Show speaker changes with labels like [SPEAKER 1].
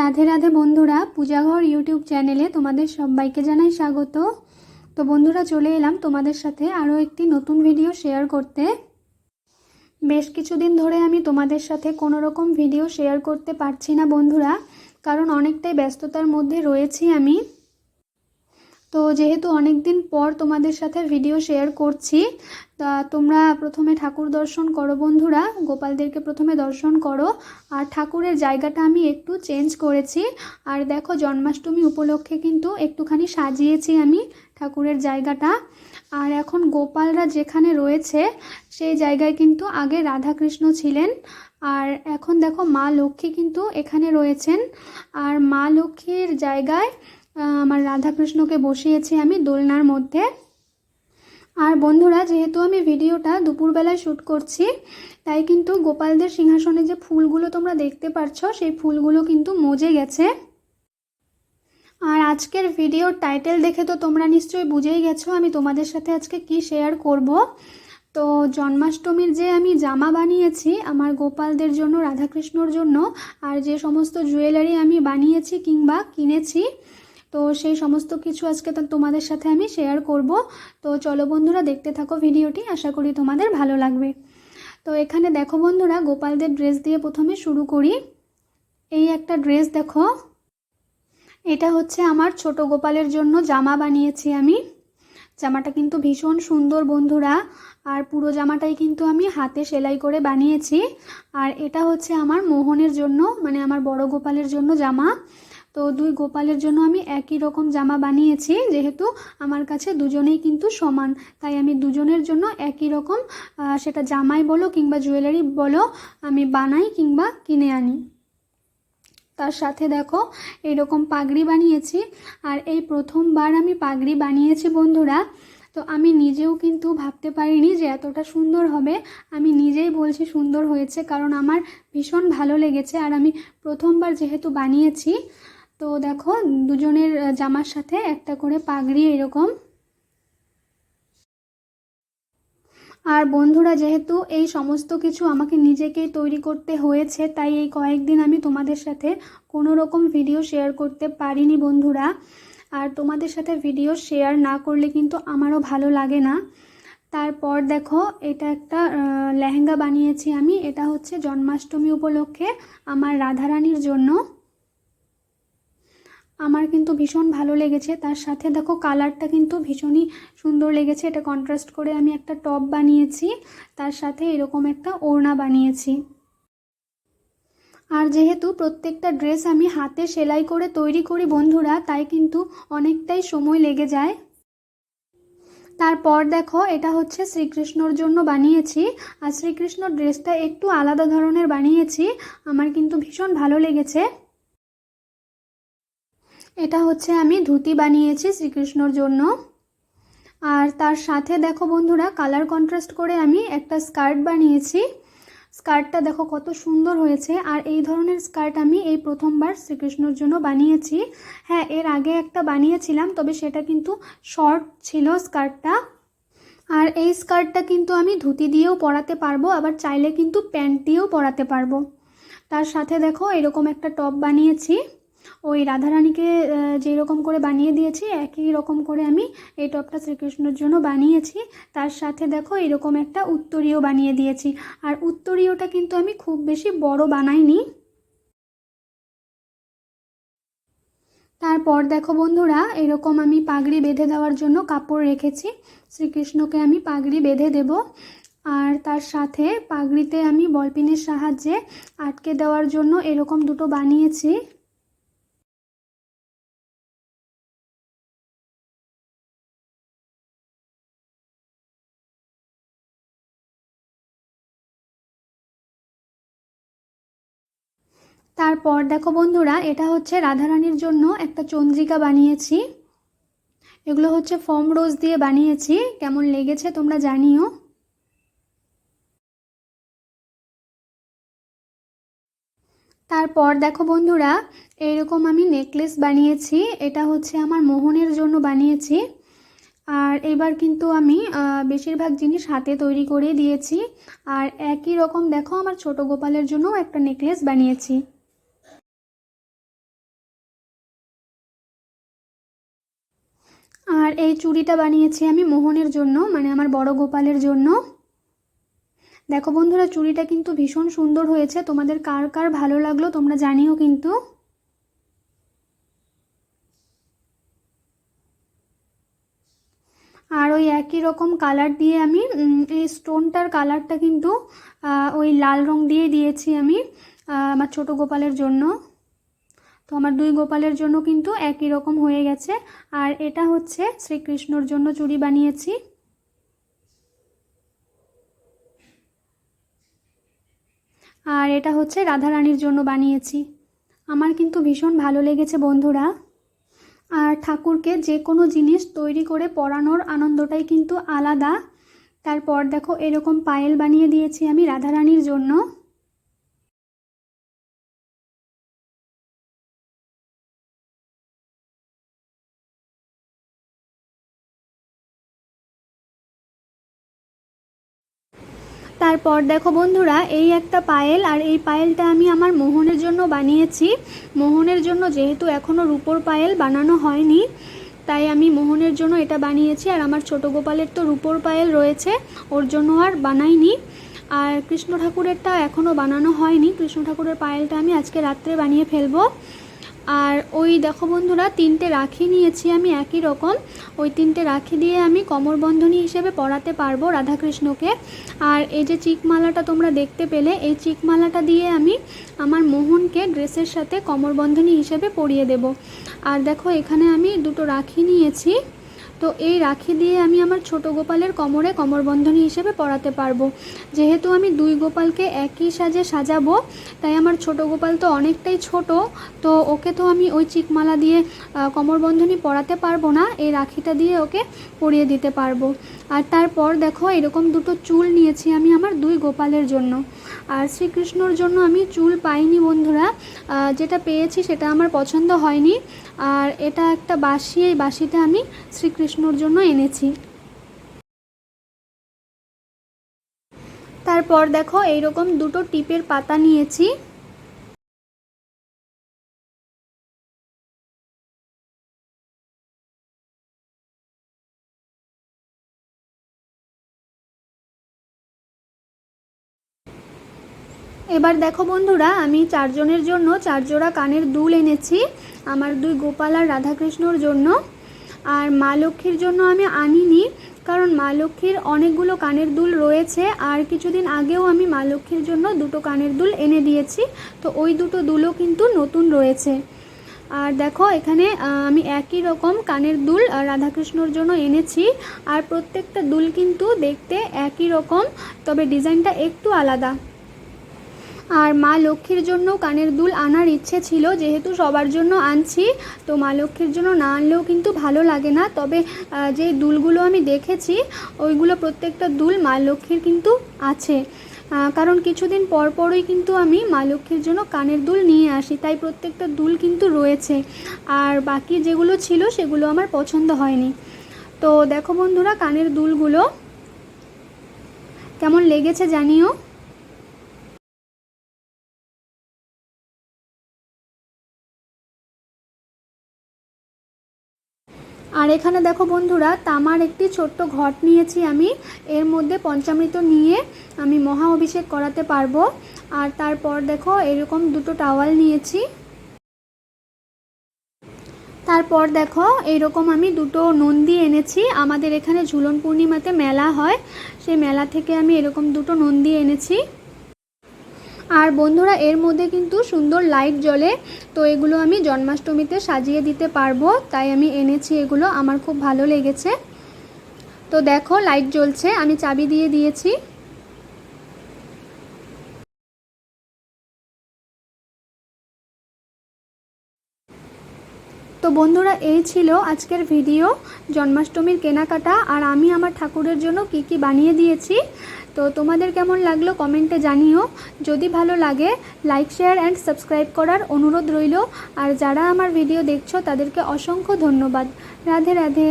[SPEAKER 1] রাধে রাধে বন্ধুরা পূজাঘর ইউটিউব চ্যানেলে তোমাদের সবাইকে জানাই স্বাগত। তো বন্ধুরা, চলে এলাম তোমাদের সাথে আরও একটি নতুন ভিডিও শেয়ার করতে। বেশ কিছুদিন ধরে আমি তোমাদের সাথে কোনো রকম ভিডিও শেয়ার করতে পারছি না বন্ধুরা, কারণ অনেকটাই ব্যস্ততার মধ্যে রয়েছি আমি। তো যেহেতু অনেক দিন পর তোমাদের সাথে ভিডিও শেয়ার করছি, তা তোমরা প্রথমে ঠাকুর দর্শন করো বন্ধুরা, গোপালদেরকে প্রথমে দর্শন করো। আর ঠাকুরের জায়গাটা আমি একটু চেঞ্জ করেছি। আর দেখো জন্মাষ্টমী উপলক্ষে কিন্তু একটুখানি সাজিয়েছি আমি ঠাকুরের জায়গাটা। আর এখন গোপালরা যেখানে রয়েছে, সেই জায়গায় কিন্তু আগে রাধাকৃষ্ণ ছিলেন। আর এখন দেখো মা লক্ষ্মী কিন্তু এখানে রয়েছেন। আর মা লক্ষ্মীর জায়গায় আমার রাধাকৃষ্ণকে বসিয়েছি আমি দোলনার মধ্যে। আর বন্ধুরা, যেহেতু আমি ভিডিওটা দুপুরবেলায় শ্যুট করছি, তাই কিন্তু গোপালদের সিংহাসনে যে ফুলগুলো তোমরা দেখতে পাচ্ছ সেই ফুলগুলো কিন্তু মজে গেছে। আর আজকের ভিডিওর টাইটেল দেখে তো তোমরা নিশ্চয়ই বুঝেই গেছো আমি তোমাদের সাথে আজকে কি শেয়ার করব। তো জন্মাষ্টমীর যে আমি জামা বানিয়েছি আমার গোপালদের জন্য, রাধাকৃষ্ণর জন্য, আর যে সমস্ত জুয়েলারি আমি বানিয়েছি কিংবা কিনেছি তো সেই সমস্ত কিছু আজকে তোমাদের সাথে আমি শেয়ার করব। তো চলো বন্ধুরা, দেখতে থাকো ভিডিওটি, আশা করি তোমাদের ভালো লাগবে। তো এখানে দেখো বন্ধুরা, গোপালদের ড্রেস দিয়ে প্রথমে শুরু করি। এই একটা ড্রেস দেখো। এটা হচ্ছে আমার ছোট গোপালের জন্য জামা বানিয়েছি আমি। জামাটা কিন্তু ভীষণ সুন্দর বন্ধুরা, আর পুরো জামাটাই কিন্তু আমি হাতে সেলাই করে বানিয়েছি। আর এটা হচ্ছে আমার মোহনের জন্য মানে আমার বড় গোপালের জন্য জামা। তো দুই গোপালের জন্য আমি একই রকম জামা বানিয়েছি, যেহেতু আমার কাছে দুজনেই কিন্তু সমান। তাই আমি দুজনের জন্য একই রকম সেটা জামাই বলো কিংবা জুয়েলারি বলো, আমি বানাই কিংবা কিনে আনি। তার সাথে দেখো এইরকম পাগড়ি বানিয়েছি, আর এই প্রথমবার আমি পাগড়ি বানিয়েছি বন্ধুরা। তো আমি নিজেও কিন্তু ভাবতে পারিনি যে এতটা সুন্দর হবে। আমি নিজেই বলছি সুন্দর হয়েছে, কারণ আমার ভীষণ ভালো লেগেছে, আর আমি প্রথমবার যেহেতু বানিয়েছি তো দেখো, দুজনের জামার সাথে একটা করে পাগড়ি এরকম আর বন্ধুরা, যেহেতু এই সমস্ত কিছু আমাকে নিজেকেই তৈরি করতে হয়েছে, তাই এই কয়েকদিন আমি তোমাদের সাথে কোনো রকম ভিডিও শেয়ার করতে পারিনি বন্ধুরা। আর তোমাদের সাথে ভিডিও শেয়ার না করলে কিন্তু আমারও ভালো লাগে না। তারপর দেখো, এটা একটা লেহেঙ্গা বানিয়েছি আমি। এটা হচ্ছে জন্মাষ্টমী উপলক্ষে আমার রাধারানীর জন্য। আমার কিন্তু ভীষণ ভালো লেগেছে। তার সাথে দেখো কালারটা কিন্তু ভীষণই সুন্দর লেগেছে। এটা কন্ট্রাস্ট করে আমি একটা টপ বানিয়েছি। তার সাথে এরকম একটা ওড়না বানিয়েছি। আর যেহেতু প্রত্যেকটা ড্রেস আমি হাতে সেলাই করে তৈরি করি বন্ধুরা, তাই কিন্তু অনেকটাই সময় লেগে যায়। তারপর দেখো এটা হচ্ছে শ্রীকৃষ্ণর জন্য বানিয়েছি। আর শ্রীকৃষ্ণর ড্রেসটা একটু আলাদা ধরনের বানিয়েছি। আমার কিন্তু ভীষণ ভালো লেগেছে। এটা হচ্ছে আমি ধুতি বানিয়েছি শ্রীকৃষ্ণর জন্য। আর তার সাথে দেখো বন্ধুরা কালার কন্ট্রাস্ট করে আমি একটা স্কার্ট বানিয়েছি। স্কার্টটা দেখো কত সুন্দর হয়েছে। আর এই ধরনের স্কার্ট আমি এই প্রথমবার শ্রীকৃষ্ণর জন্য বানিয়েছি। হ্যাঁ এর আগে একটা বানিয়েছিলাম, তবে সেটা কিন্তু শর্ট ছিল স্কার্টটা আর এই স্কার্টটা কিন্তু আমি ধুতি দিয়েও পরাতে পারব, আবার চাইলে কিন্তু প্যান্ট দিয়েও পরাতে পারব। তার সাথে দেখো এরকম একটা টপ বানিয়েছি। ওই রাধারানীকে যেরকম করে বানিয়ে দিয়েছি, একই রকম করে আমি এই টপটা শ্রীকৃষ্ণর জন্য বানিয়েছি। তার সাথে দেখো এরকম একটা উত্তরীয় বানিয়ে দিয়েছি। আর উত্তরীয়টা কিন্তু আমি খুব বেশি বড় বানাইনি। তারপর দেখো বন্ধুরা, এরকম আমি পাগড়ি বেঁধে দেওয়ার জন্য কাপড় রেখেছি। শ্রীকৃষ্ণকে আমি পাগড়ি বেঁধে দেব। আর তার সাথে পাগড়িতে আমি বলপিনের সাহায্যে আটকে দেওয়ার জন্য এরকম দুটো বানিয়েছি। তারপর দেখো বন্ধুরা, এটা হচ্ছে রাধারানীর জন্য একটা চন্দ্রিকা বানিয়েছি। এগুলো হচ্ছে ফর্ম রোজ দিয়ে বানিয়েছি। কেমন লেগেছে তোমরা জানিও। তারপর দেখো বন্ধুরা, এইরকম আমি নেকলেস বানিয়েছি। এটা হচ্ছে আমার মোহনের জন্য বানিয়েছি। আর এবার কিন্তু আমি বেশিরভাগ জিনিস হাতে তৈরি করে দিয়েছি। আর একই রকম দেখো আমার ছোট গোপালের জন্যও একটা নেকলেস বানিয়েছি। আর এই চুড়িটা বানিয়েছি আমি মোহনের জন্য মানে আমার বড় গোপালের জন্য। দেখো বন্ধুরা, চুড়িটা কিন্তু ভীষণ সুন্দর হয়েছে। তোমাদের কার কার ভালো লাগল তোমরা জানিও কিন্তু। আর ওই একই রকম কালার দিয়ে আমি এই স্টোনটার কালারটা কিন্তু ওই লাল রং দিয়ে দিয়েছি আমি আমার ছোট গোপালের জন্য। তো আমার দুই গোপালের জন্য কিন্তু একই রকম হয়ে গেছে। আর এটা হচ্ছে শ্রীকৃষ্ণর জন্য চুড়ি বানিয়েছি। আর এটা হচ্ছে রাধারানীর জন্য বানিয়েছি। আমার কিন্তু ভীষণ ভালো লেগেছে বন্ধুরা। আর ঠাকুরকে যে কোনো জিনিস তৈরি করে পরানোর আনন্দটাই কিন্তু আলাদা। তারপর দেখো এরকম পায়েল বানিয়ে দিয়েছি আমি রাধারানীর জন্য। তারপর দেখো বন্ধুরা, এই একটা পায়েল আর এই পায়েলটা আমি আমার মোহনের জন্য বানিয়েছি। মোহনের জন্য যেহেতু এখনও রূপোর পায়েল বানানো হয়নি, তাই আমি মোহনের জন্য এটা বানিয়েছি। আর আমার ছোট গোপালের তো রূপোর পায়েল রয়েছে, ওর জন্য আর বানাইনি। আর কৃষ্ণ ঠাকুরেরটা এখনও বানানো হয়নি। কৃষ্ণ ঠাকুরের পায়েলটা আমি আজকে রাত্রে বানিয়ে ফেলব। আর ওই দেখো বন্ধুরা, তিনটে রাখি নিয়েছি আমি একই রকম। ওই তিনটে রাখি দিয়ে আমি কোমরবন্ধনী হিসেবে পড়াতে পারব রাধাকৃষ্ণকে। আর এই যে চিকমালাটা তোমরা দেখতে পেলে, এই চিকমালাটা দিয়ে আমি আমার মোহনকে ড্রেসের সাথে কোমরবন্ধনী হিসেবে পরিয়ে দেব। আর দেখো এখানে আমি দুটো রাখি নিয়েছি। তো এই রাখি দিয়ে আমি আমার ছোট গোপালের কোমরে কোমরবন্ধনী হিসেবে পরাতে পারব। যেহেতু আমি দুই গোপালকে একই সাজে সাজাবো, তাই আমার ছোট গোপাল তো অনেকটাই ছোট, তো ওকে তো আমি ওই চিকমালা দিয়ে কোমরবন্ধনী পরাতে পারব না, এই রাখিটা দিয়ে ওকে পরিয়ে দিতে পারব। আর তারপর দেখো এরকম দুটো চুল নিয়েছি আমি আমার দুই গোপালের জন্য। আর শ্রীকৃষ্ণর জন্য আমি চুল পাইনি বন্ধুরা। যেটা পেয়েছি সেটা আমার পছন্দ হয়নি। আর এটা একটা বাসি এই বাসিটা আমি শ্রীকৃষ্ণর জন্য এনেছি। তারপর দেখো, এইরকম দুটো টিপের পাতা নিয়েছি। এবার দেখো বন্ধুরা, আমি চারজনের জন্য চারজোড়া কানের দুল এনেছি। আমার দুই গোপাল আর রাধাকৃষ্ণর জন্য। আর মা লক্ষ্মীর জন্য আমি আনিনি, কারণ মা লক্ষ্মীর অনেকগুলো কানের দুল রয়েছে। আর কিছুদিন আগেও আমি মা লক্ষ্মীর জন্য দুটো কানের দুল এনে দিয়েছি। তো ওই দুটো দুলও কিন্তু নতুন রয়েছে। আর দেখো, এখানে আমি একই রকম কানের দুল রাধাকৃষ্ণর জন্য এনেছি। আর প্রত্যেকটা দুল কিন্তু দেখতে একই রকম, তবে ডিজাইনটা একটু আলাদা। আর মা লক্ষ্মীর জন্য কানের দুল আনার ইচ্ছে ছিল, যেহেতু সবার জন্য আনছি, তো মা লক্ষ্মীর জন্য না আনলেও কিন্তু ভালো লাগে না। তবে যে দুলগুলো আমি দেখেছি, ওইগুলো প্রত্যেকটা দুল মা লক্ষ্মীর কিন্তু আছে। কারণ কিছুদিন পর পরই কিন্তু আমি মা লক্ষ্মীর জন্য কানের দুল নিয়ে আসি, তাই প্রত্যেকটা দুল কিন্তু রয়েছে। আর বাকি যেগুলো ছিল, সেগুলো আমার পছন্দ হয়নি। তো দেখো বন্ধুরা, কানের দুলগুলো কেমন লেগেছে জানিও। আর এখানে দেখো বন্ধুরা, তামার একটি ছোট্ট ঘট নিয়েছি আমি। এর মধ্যে পঞ্চামৃত নিয়ে আমি মহা অভিষেক করাতে পারব। আর তারপর দেখো, এরকম দুটো টাওয়াল নিয়েছি। তারপর দেখো এইরকম আমি দুটো নন্দী এনেছি। আমাদের এখানে ঝুলন পূর্ণিমাতে মেলা হয়। সেই মেলা থেকে আমি এরকম দুটো নন্দী এনেছি। আর বন্ধুরা, এর মধ্যে কিন্তু সুন্দর লাইট জ্বলে, তো এগুলো আমি জন্মাষ্টমীতে সাজিয়ে দিতে পারব, তাই আমি এনেছি এগুলো, আমার খুব ভালো লেগেছে। তো দেখো লাইট জ্বলছে, আমি চাবি দিয়ে দিয়েছি। তো বন্ধুরা, এই ছিল আজকের ভিডিও, জন্মাষ্টমীর কেনাকাটা, আর আমি আমার ঠাকুরের জন্য কি কি বানিয়ে দিয়েছি। তো তোমাদের কেমন লাগল কমেন্টে জানিও। যদি ভালো লাগে লাইক শেয়ার অ্যান্ড সাবস্ক্রাইব করার অনুরোধ রইল। আর যারা আমার ভিডিও দেখছ, তাদেরকে অসংখ্য ধন্যবাদ। রাধে রাধে।